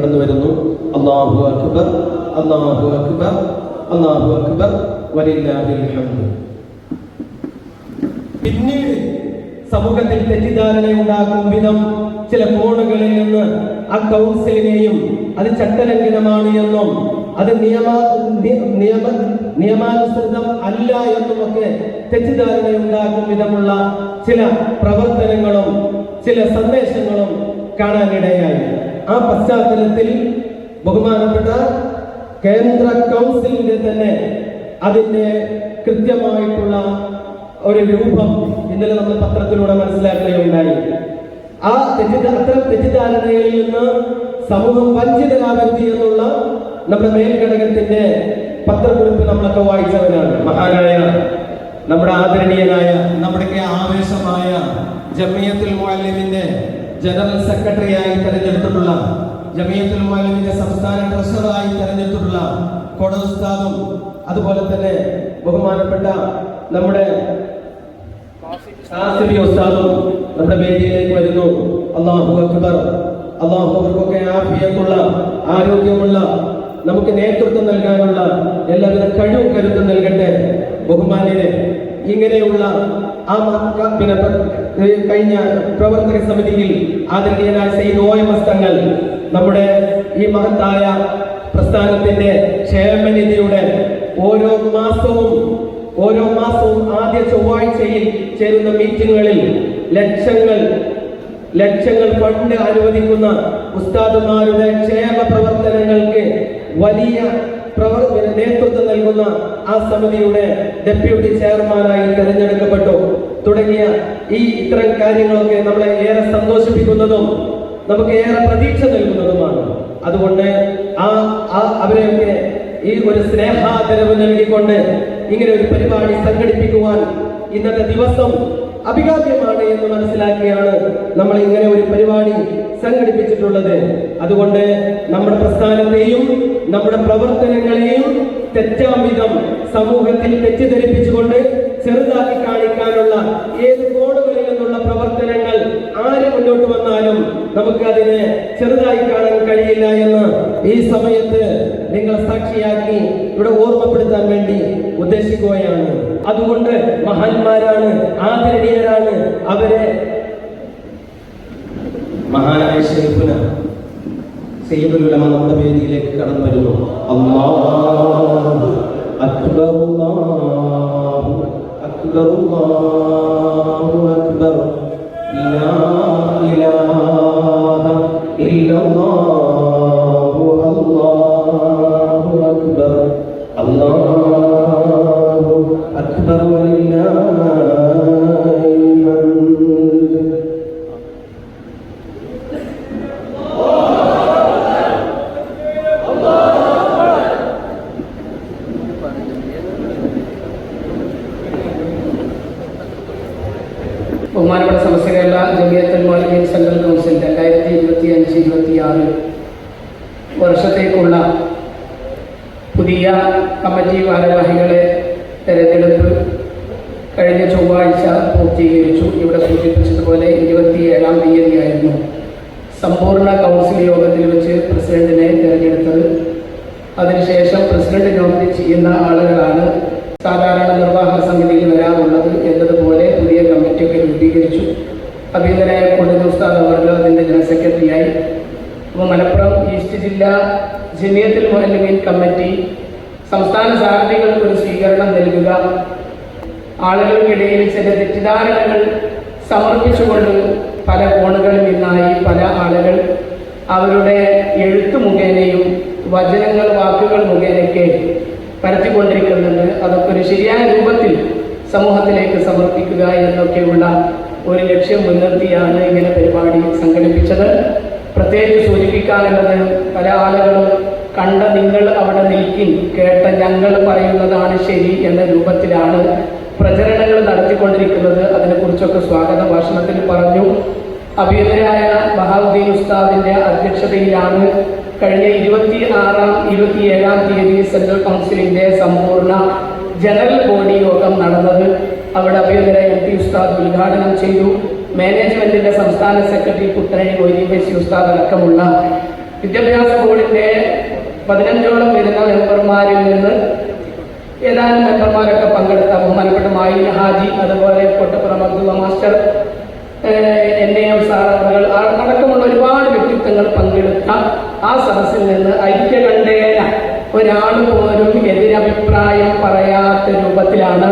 കടന്നു വരുന്നു. അള്ളാഹു അക്ബർ അള്ളാഹു അക്ബർ അള്ളാഹു അക്ബർ. പിന്നീട് സമൂഹത്തിൽ തെറ്റിദ്ധാരണ ഉണ്ടാകും വിധം ചില കോണുകളിൽ നിന്ന് ആ കൗൺസിലിനെയും അത് ചട്ടലംഘനമാണ് എന്നും അത് നിയമ നിയമ നിയമാനുസൃതം അല്ല എന്നുമൊക്കെ തെറ്റിദ്ധാരണ ഉണ്ടാകും വിധമുള്ള ചില പ്രവർത്തനങ്ങളും ചില സന്ദേശങ്ങളും കാണാനിടയായി. ആ പശ്ചാത്തലത്തിൽ ബഹുമാനപ്പെട്ട കേന്ദ്ര കൗൺസിലിന്റെ തന്നെ അതിന്റെ കൃത്യമായിട്ടുള്ള ഒരു രൂപം ഇന്നലെ നമ്മൾ പത്രത്തിലൂടെ മനസ്സിലാക്കുകയുണ്ടായി. ആ തെറ്റിദ്ധ അത്തരം തെറ്റിദ്ധാരണയിൽ നിന്ന് സമൂഹം വഞ്ചിതരാകരുത് എന്നുള്ള നമ്മുടെ മേൽഘടകത്തിന്റെ പത്രക്കുറിപ്പ് നമ്മളൊക്കെ വായിച്ചവരാണ് മഹാനായ നമ്മുടെ ആദരണീയനായ നമ്മുടെയൊക്കെ ആവേശമായ ജമിയത്തുൽ മുഅല്ലിമിന്റെ ജനറൽ സെക്രട്ടറിയായി തെരഞ്ഞെടുത്തിട്ടുള്ള ജമിയത്തുൽ സംസ്ഥാന ട്രഷററായി തെരഞ്ഞെടുത്തിട്ടുള്ള കൊടസ്താദും അതുപോലെ തന്നെ ബഹുമാനപ്പെട്ട നമ്മുടെ ഉസ്താദും നമ്മുടെ വേദിയിലേക്ക് വരുന്നു. അള്ളാഹു അക്ബർ. അള്ളാഹു അവർക്കൊക്കെ ആഫിയത്തുള്ള ആരോഗ്യമുള്ള നമുക്ക് നേതൃത്വം നൽകാനുള്ള എല്ലാവിധ കഴിവും കരുത്തും നൽകട്ടെ. ബഹുമാന്യനെ ഇങ്ങനെയുള്ള ആ പിന്നെ കഴിഞ്ഞ പ്രവർത്തക സമിതിയിൽ ആദരണീയനായ സെയ്ദ് ഓ എം എസ് നമ്മുടെ ഈ മഹത്തായ പ്രസ്ഥാനത്തിന്റെ ക്ഷേമനിധിയുടെ ഓരോ മാസവും ഓരോ മാസവും ആദ്യ ചൊവ്വാഴ്ചയിൽ ചേരുന്ന മീറ്റിങ്ങുകളിൽ ലക്ഷങ്ങൾ ലക്ഷങ്ങൾ ഫണ്ട് അനുവദിക്കുന്ന ഉസ്താദുമാരുടെ ക്ഷേമ പ്രവർത്തനങ്ങൾക്ക് വലിയ നേതൃത്വം നൽകുന്ന ആ സമിതിയുടെ ഡെപ്യൂട്ടി ചെയർമാനായി തെരഞ്ഞെടുക്കപ്പെട്ടു. തുടങ്ങിയ ഈ ഇത്തരം കാര്യങ്ങളൊക്കെ നമ്മളെ ഏറെ സന്തോഷിപ്പിക്കുന്നതും നമുക്ക് ഏറെ പ്രതീക്ഷ നൽകുന്നതുമാണ്. അതുകൊണ്ട് ആ ആ അവരെയൊക്കെ ഈ ഒരു സ്നേഹാദരവ് നൽകിക്കൊണ്ട് ഇങ്ങനെ ഒരു പരിപാടി സംഘടിപ്പിക്കുവാൻ ഇന്നത്തെ ദിവസം അഭികാമ്യമാണ് എന്ന് മനസ്സിലാക്കിയാണ് നമ്മൾ ഇങ്ങനെ ഒരു പരിപാടി സംഘടിപ്പിച്ചിട്ടുള്ളത്. അതുകൊണ്ട് നമ്മുടെ പ്രസ്ഥാനത്തെയും നമ്മുടെ പ്രവർത്തനങ്ങളെയും തെറ്റാം വിധം സമൂഹത്തിൽ തെറ്റിദ്ധരിപ്പിച്ചുകൊണ്ട് ചെറുതാക്കി കാണിക്കാനുള്ള ഏത് കോണുകളിൽ നിന്നുള്ള പ്രവർത്തനങ്ങൾ ആര് മുന്നോട്ട് വന്നാലും നമുക്ക് അതിനെ ചെറുതായി കാണാൻ കഴിയില്ല എന്ന് ഈ സമയത്ത് നിങ്ങൾ സാക്ഷിയാക്കി ഇവിടെ ഓർമ്മപ്പെടുത്താൻ വേണ്ടി ഉദ്ദേശിക്കുകയാണ്. അതുകൊണ്ട് മഹാന്മാരാണ് ആദരണീയരാണ് അവരെ. മഹാനായ ഷെയ്ഖുന നമ്മുടെ വേദിയിലേക്ക് കടന്നു വരുന്നു. അല്ലാഹു അക്ബർ അല്ലാഹു അക്ബർ സമ്പൂർണ കൗൺസിൽ യോഗത്തിൽ വെച്ച് പ്രസിഡന്റിനെ തിരഞ്ഞെടുത്തത്. അതിനുശേഷം പ്രസിഡന്റ് നോമിനി ചെയ്യുന്ന ആളുകളാണ് സാധാരണ നിർവാഹക സമിതിയിൽ വരാറുള്ളത് എന്നതുപോലെ പുതിയ കമ്മിറ്റിയൊക്കെ രൂപീകരിച്ചു. അഭിനന്ദനായ കൊടുങ്ങ ഉസ്താദ് അവർക്ക് അതിന്റെ ജനറൽ സെക്രട്ടറിയായി. അപ്പോൾ മലപ്പുറം ഈസ്റ്റ് ജില്ലാ ജമിയത്തുൽ മുഅല്ലിമീൻ കമ്മിറ്റി സംസ്ഥാന സാരഥികൾക്ക് ഒരു സ്വീകരണം നൽകുക. ആളുകൾക്കിടയിൽ ചില തെറ്റിദ്ധാരണകൾ സമർപ്പിച്ചുകൊണ്ട് പല കോണുകളിൽ നിന്നായി പല ആളുകൾ അവരുടെ എഴുത്ത് മുഖേനയും വചനങ്ങൾ വാക്കുകൾ മുഖേനയൊക്കെ പരത്തിക്കൊണ്ടിരിക്കുന്നുണ്ട്. അതൊക്കെ ഒരു ശരിയായ രൂപത്തിൽ സമൂഹത്തിലേക്ക് സമർപ്പിക്കുക എന്നൊക്കെയുള്ള ഒരു ലക്ഷ്യം മുൻനിർത്തിയാണ് ഇങ്ങനെ പരിപാടി സംഘടിപ്പിച്ചത്. പ്രത്യേകിച്ച് സൂചിപ്പിക്കാനുള്ളത് പല ആളുകളും കണ്ട നിങ്ങൾ അവിടെ നിൽക്കി കേട്ട ഞങ്ങൾ പറയുന്നതാണ് ശരി എന്ന രൂപത്തിലാണ് പ്രചരണങ്ങൾ നടത്തിക്കൊണ്ടിരിക്കുന്നത്. അതിനെക്കുറിച്ചൊക്കെ സ്വാഗത ഭാഷണത്തിൽ പറഞ്ഞു. അഭിയതരായ ബഹാവുദ്ദീൻ ഉസ്താദിന്റെ അധ്യക്ഷതയിലാണ് കഴിഞ്ഞ ഇരുപത്തി ആറാം ഇരുപത്തിയേഴാം തീയതി സെൻട്രൽ കൗൺസിലിന്റെ സമ്പൂർണ ജനറൽ ബോഡി യോഗം നടന്നത്. അവിടെ അഭിനര എം പി ഉസ്താദ് ഉദ്ഘാടനം ചെയ്തു. മാനേജ്മെന്റിന്റെ സംസ്ഥാന സെക്രട്ടറി പുത്രനെ മൊയ്തീൻ ബേസി ഉസ്താദ് അടക്കമുള്ള വിദ്യാഭ്യാസ ബോർഡിന്റെ പതിനഞ്ചോളം വരുന്ന മെമ്പർമാരിൽ നിന്ന് ഏതാനും മെമ്പർമാരൊക്കെ പങ്കെടുത്ത ബഹുമാനപ്പെട്ട മായി ഹാജി അതുപോലെ Kottappuram Abdulla master N A M സാറുകൾ അടക്കമുള്ള ഒരുപാട് വ്യക്തിത്വങ്ങൾ പങ്കെടുത്ത ആ സദസ്സിൽ നിന്ന് ഐക്യകണ്ഠേന ഒരാൾ പോലും എതിരഭിപ്രായം പറയാത്ത രൂപത്തിലാണ്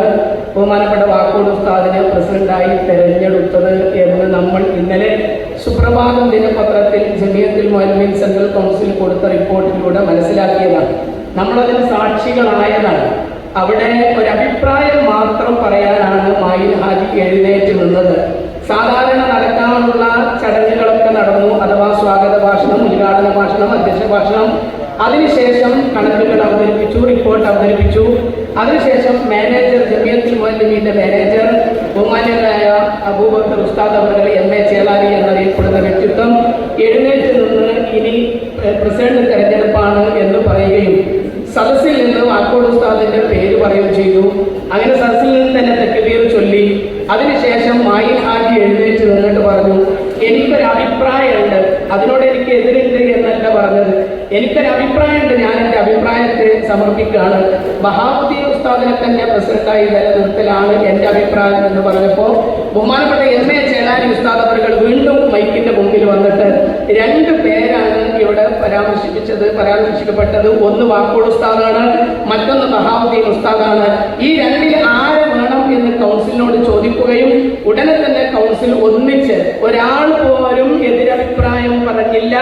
ബഹുമാനപ്പെട്ട വാക്കോട് ഉസ്താദിനെ പ്രസിഡന്റായി തെരഞ്ഞെടുത്തത് എന്ന് നമ്മൾ ഇന്നലെ സുപ്രഭാതം ദിനപത്രത്തിൽ ജമിയത്തിൽ മൊലമിൻ സെൻട്രൽ കൗൺസിൽ കൊടുത്ത റിപ്പോർട്ടിലൂടെ മനസ്സിലാക്കിയതാണ്. നമ്മളതിന് സാക്ഷികളായതാണ്. അവിടെ ഒരു അഭിപ്രായം മാത്രം പറയാനാണ് മായിൽ ഹാജി എഴുന്നേറ്റ് നിന്നത്. സാധാരണ നടക്കാനുള്ള ചടങ്ങുകളൊക്കെ നടന്നു. അഥവാ സ്വാഗത ഭാഷണം ഉദ്ഘാടന ഭാഷണം അധ്യക്ഷ ഭാഷണം. അതിനുശേഷം കണക്കുകൾ അവതരിപ്പിച്ചു റിപ്പോർട്ട് അവതരിപ്പിച്ചു. അതിനുശേഷം മാനേജർ ജമിയത്തിൽ മൊല്ലിമിന്റെ മാനേജർ ബഹുമാന്യനായ അബൂബക്കർ ഉസ്താദ് അവർ എം എ ചേലാരി എന്നറിയപ്പെടുന്ന വ്യക്തിത്വം എഴുന്നേറ്റ് നിന്ന് ഇനി പ്രസിഡന്റ് തെരഞ്ഞെടുപ്പാണ് എന്ന് പറയുകയും സദസ്സിൽ നിന്ന് വാക്കോട് ഉസ്താദിന്റെ പേര് പറയുകയും ചെയ്തു. അങ്ങനെ സദസ്സിൽ നിന്ന് തന്നെ തെക്കുബീർ ചൊല്ലി. അതിനുശേഷം മായി ഹാജി എഴുന്നേറ്റ് നിന്നിട്ട് പറഞ്ഞു എനിക്കൊരു അഭിപ്രായമുണ്ട്. അതിനോട് എനിക്ക് എതിരുണ്ട് എന്നല്ല പറഞ്ഞത്. എനിക്കൊരു അഭിപ്രായമുണ്ട്. ഞാൻ എന്റെ അഭിപ്രായത്തെ സമർപ്പിക്കുകയാണ്. ബഹാബുദ്ദീൻ ഉസ്താദിനെ തന്നെ പ്രസിഡന്റായി നിലനിർത്തലാണ് എന്റെ അഭിപ്രായം എന്ന് പറഞ്ഞപ്പോൾ ബഹുമാനപ്പെട്ട എം എ ചേലാരി ഉസ്താദ് അവർ വീണ്ടും മൈക്കിന്റെ മുമ്പിൽ വന്നിട്ട് രണ്ട് പേരാണ് ഇവിടെ പരാമർശിപ്പിച്ചത് പരാമർശിക്കപ്പെട്ടത് ഒന്ന് വാക്കോട് ഉസ്താദാണ് മറ്റൊന്ന് ബഹാബുദ്ദീൻ ഉസ്താദാണ്. ഈ രണ്ടിൽ ആരെ വേണം എന്ന് കൗൺസിലിനോട് ചോദിക്കുകയും ഉടനെ തന്നെ കൗൺസിൽ ഒന്നിച്ച് ഒരാൾ പോലും എതിരഭിപ്രായം പറഞ്ഞില്ല.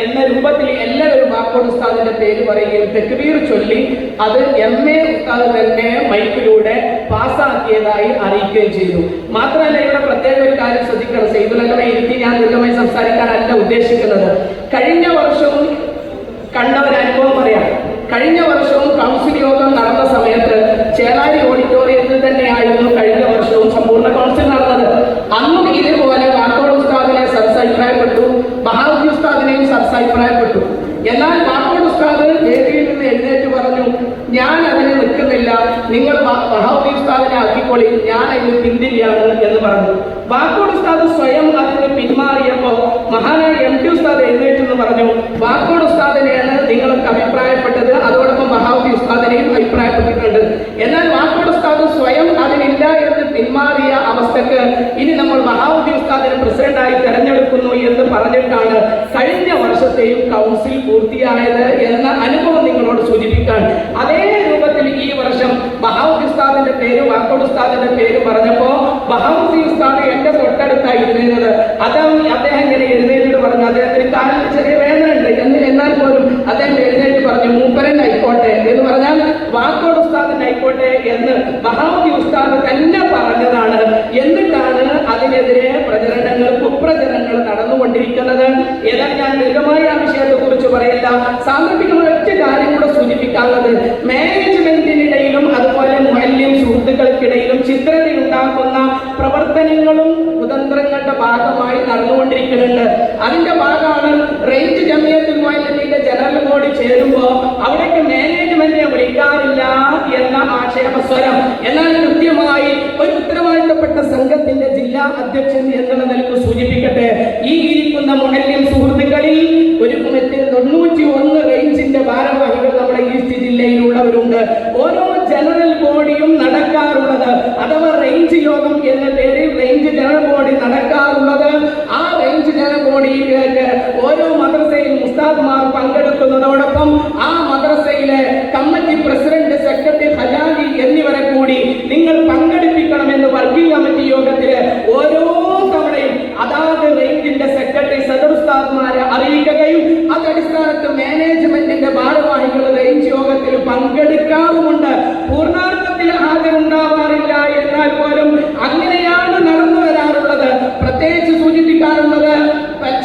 എന്ന രൂപത്തിൽ എല്ലാവരും ബാക്കോട് ഉസ്താദിന്റെ പേര് പറയുകയും തെക്കുബീർ ചൊല്ലി അത് എം എ ഉസ്താദ് തന്നെ മൈക്കിലൂടെ പാസ്സാക്കിയതായി അറിയിക്കുകയും ചെയ്തു. മാത്രമല്ല ഇവിടെ പ്രത്യേക ഒരു കാര്യം ശ്രദ്ധിക്കണം. സെയ്തുലങ്ങളെ ഇരുത്തി ഞാൻ ദീർഘമായി സംസാരിക്കാനല്ല ഉദ്ദേശിക്കുന്നത്. കഴിഞ്ഞ വർഷവും കണ്ട ഒരു അനുഭവം പറയാം. കഴിഞ്ഞ വർഷവും കൗൺസിൽ യോഗം നടന്ന സമയത്ത് ചേളാരി ഓഡിറ്റോറിയത്തിൽ തന്നെയായിരുന്നു കഴിഞ്ഞ വർഷവും സമ്പൂർണ കൗൺസിൽ നടന്നത്. അന്നും ഇതുപോലെ വാക്കോട് ഉസ്താദിനെ അഭിപ്രായപ്പെട്ടു ബഹാദി ഉസ്താദിനെയും സദസ് അഭിപ്രായപ്പെട്ടു എന്നാൽ വാക്കോട് ഉസ്താദ് വേദിയിൽ നിന്ന് എഴുന്നേറ്റ് പറഞ്ഞു ഞാൻ അതിന് നിൽക്കുന്നില്ല. നിങ്ങൾ ബഹാദി ഉസ്താദിനെ ആക്കിക്കൊള്ളി ഞാൻ അതിന് പിന്തിരിയാണ് എന്ന് പറഞ്ഞു. വാക്കോട് ഉസ്താദ് സ്വയം അതിന് പിന്മാറിയപ്പോൾ മഹാനായ എം ടി ഉസ്താദ് എഴുന്നേറ്റ് എന്ന് പറഞ്ഞു. വാക്കോട് ഉസ്താദിനെയാണ് നിങ്ങൾക്ക് അഭിപ്രായപ്പെട്ടത്. അതോടൊപ്പം മഹാവതി ഉസ്താദിനെയും അഭിപ്രായപ്പെട്ടിട്ടുണ്ട്. എന്നാൽ വാക്കോട് ഉസ്താദ് സ്വയം അതിനില്ല എന്ന് പിന്മാറിയ അവസ്ഥക്ക് ഇനി നമ്മൾ മഹാവതി ഉസ്താദിനെ പ്രസിഡന്റായി തെരഞ്ഞെടുക്കുന്നു എന്ന് പറഞ്ഞിട്ടാണ് കഴിഞ്ഞ വർഷത്തെയും കൗൺസിൽ പൂർത്തിയായത് എന്ന അനുഭവം നിങ്ങളോട് സൂചിപ്പിക്കാൻ. അതേ രൂപത്തിൽ ഈ വർഷം ഉസ്താദിന്റെ പേര് ഉസ്താദിന്റെ പേര് പറഞ്ഞപ്പോ മഹാവതി ഉസ്താദ് എന്റെ തൊട്ടടുത്തായി ഇരുന്നത്. അതാണ് അദ്ദേഹം ഇങ്ങനെ എഴുന്നേറ്റിട്ട് പറഞ്ഞു അദ്ദേഹത്തിന് കാലിൽ ചെറിയ വേദന ഉണ്ട്. എന്ന് എന്നാൽ പോലും അദ്ദേഹം എഴുന്നേറ്റ് പറഞ്ഞു മൂപ്പരൻ ആയിക്കോട്ടെ എന്ന് പറഞ്ഞാൽ വാക്കോട് ഉസ്താദിന്റെ ആയിക്കോട്ടെ എന്ന് മഹാവതി ഉസ്താദ് തന്നെ അതിനെതിരെ പ്രചരണങ്ങൾ കുപ്രചരണങ്ങൾ നടന്നുകൊണ്ടിരിക്കുന്നത്. ഏതായാലും ഞാൻ ദീർഘമായി ആ വിഷയത്തെ കുറിച്ച് പറയില്ല. സാമ്പത്തികമായ ഒറ്റ കാര്യം കൂടെ സൂചിപ്പിക്കാനുള്ളത്. മാനേജ്മെന്റിനിടയിലും അതുപോലെ മുഹല്യം സുഹൃത്തുക്കൾക്കിടയിലും ചിത്രതയുണ്ടാക്കുന്ന പ്രവർത്തനങ്ങളും കുതന്ത്രങ്ങളുടെ ഭാഗമായി നടന്നുകൊണ്ടിരിക്കുന്നുണ്ട്. അതിന്റെ ഭാഗമാണ് റേഞ്ച് ജമിയത്തിൽ ജനറൽ ബോഡി ചേരുമ്പോൾ അവിടേക്ക് മാനേജ്മെന്റിനെ വിളിക്കാറില്ല എന്ന ആക്ഷേപസ്വരം എന്നാൽ കൃത്യമായി ഒരു ഉത്തരവാദിത്തപ്പെട്ട സംഘത്തിന്റെ ജില്ലാ അധ്യക്ഷൻ എന്നുള്ള നിലയ്ക്ക് സൂചിപ്പിക്കട്ടെ ഈ ഇരിക്കുന്ന മുഹല്യം സുഹൃത്തുക്കളിൽ ഒരു തൊണ്ണൂറ്റി ഒന്ന് റേഞ്ചിന്റെ ഭാരവാഹികൾ നമ്മുടെ ഈസ്റ്റ് ജില്ലയിലുള്ളവരുണ്ട് ഓരോ ജനറൽ ബോഡിയും നടക്കാറുള്ളത് അഥവാ റേഞ്ച് യോഗം എന്ന പേരിൽ റേഞ്ച് ജനറൽ ബോഡി നടക്കാറുള്ളത് ആ റേഞ്ച് ജനറൽ ബോഡിയിലേക്ക് ഓരോ മദ്രസയിൽ മുസ്താദ്മാർ പങ്കെടുക്കുന്നതോടൊപ്പം ആ മദ്രസയിലെ കമ്മിറ്റി പ്രസിഡന്റ് സെക്രട്ടറി ഖജാജി എന്നിവരെ കൂടി നിങ്ങൾ പങ്കെടുപ്പിക്കണമെന്ന് വർക്കിംഗ് കമ്മിറ്റി യോഗത്തിൽ ഓരോ തവണയും അതാത് റേഞ്ചിന്റെ സെക്രട്ടറി സദർസ്ഥാന്മാരെ അറിയിക്കുകയും അതടിസ്ഥാനത്ത് മാനേജ്മെന്റിന്റെ ഭാരവാഹികൾ റേഞ്ച് യോഗത്തിൽ പങ്കെടുക്കാറുമുണ്ട് പൂർണാർത്ഥത്തിൽ ഹാജരുണ്ടാവാറില്ല എന്നാൽ പോലും അങ്ങനെയാണ് നടന്നു വരാറുള്ളത്. പ്രത്യേകിച്ച് സൂചിപ്പിക്കാറുള്ളത്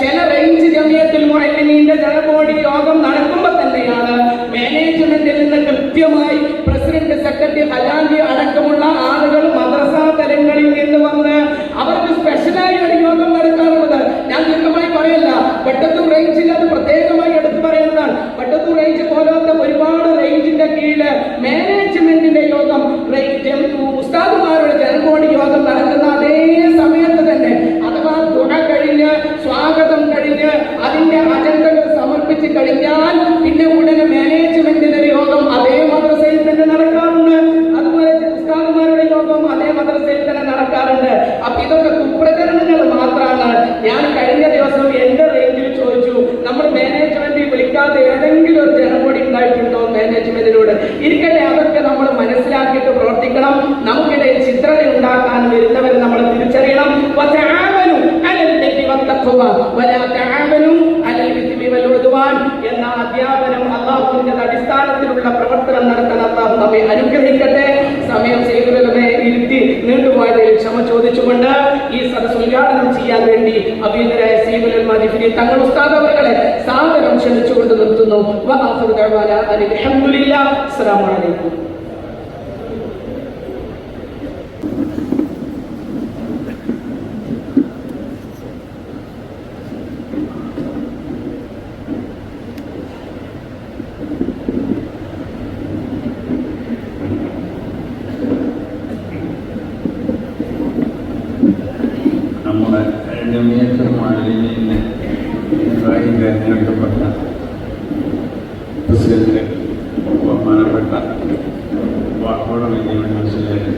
ചില റേഞ്ച് ജമ്യത്തിൽ മുഹല്ലിമീന്റെ ജനകോടി യോഗം നടക്കുമ്പോൾ തന്നെയാണ് മാനേജ്മെന്റിൽ നിന്ന് കൃത്യമായി പ്രസിഡന്റ് സെക്രട്ടറി ഹലാൻഡി അടക്കമുള്ള ആളുകൾ മദ്രസ തലങ്ങളിൽ നിന്ന് വന്ന് അവർക്ക് സ്പെഷ്യലായി ഒരു യോഗം നടക്കാറുള്ളത്. ഞാൻ ദീർഘമായി പറയല്ല പെട്ടെന്ന് റേഞ്ചിൽ അത് പ്രത്യേകമായി യോഗവും അതേ മദ്രസയിൽ തന്നെ നടക്കാറുണ്ട്. അപ്പൊ ഇതൊക്കെ കുപ്രചരണങ്ങൾ മാത്രമാണ് ഞാൻ കഴിഞ്ഞ ദിവസം എന്റെ റേഞ്ചിൽ ചോദിച്ചു നമ്മൾ മാനേജ്മെന്റിൽ വിളിക്കാതെ ഏതെങ്കിലും ഒരു ജനമോടി ഉണ്ടായിട്ടുണ്ടോ മാനേജ്മെന്റിനോട് ഇരിക്കട്ടെ അതൊക്കെ നമ്മൾ മനസ്സിലാക്കിയിട്ട് പ്രവർത്തിക്കണം. നമുക്കിടയിൽ ചിത്രത ഉണ്ടാക്കാൻ വരുന്നവരെ നമ്മൾ തിരിച്ചറിയണം. എന്ന അധ്യാപനം അള്ളാഹുവിന്റെ അടിസ്ഥാനത്തിലുള്ള പ്രവർത്തനം നടത്താൻ അള്ളാഹു നമ്മെ അനുഗ്രഹിക്കട്ടെ. സമയം ചെയ്തവരുടെ ഇരുത്തി നീണ്ടുപോയതിൽ ക്ഷമ ചോദിച്ചുകൊണ്ട് ഈ സദസ് ഉദ്ഘാടനം ചെയ്യാൻ വേണ്ടി അഭിയന്തരായ സീബുൽ മജിഫിനെ തങ്ങൾ ഉസ്താദ് അവരെ സാദരം ക്ഷണിച്ചുകൊണ്ട് നിർത്തുന്നു. അസ്സലാമു അലൈക്കും നമ്മുടെ ജമിയത്ത് മാലിന്യ തിരഞ്ഞെടുക്കപ്പെട്ട പ്രസിഡന്റ് ബഹുമാനപ്പെട്ട വാക്കോട വലിയ മനസ്സിലായി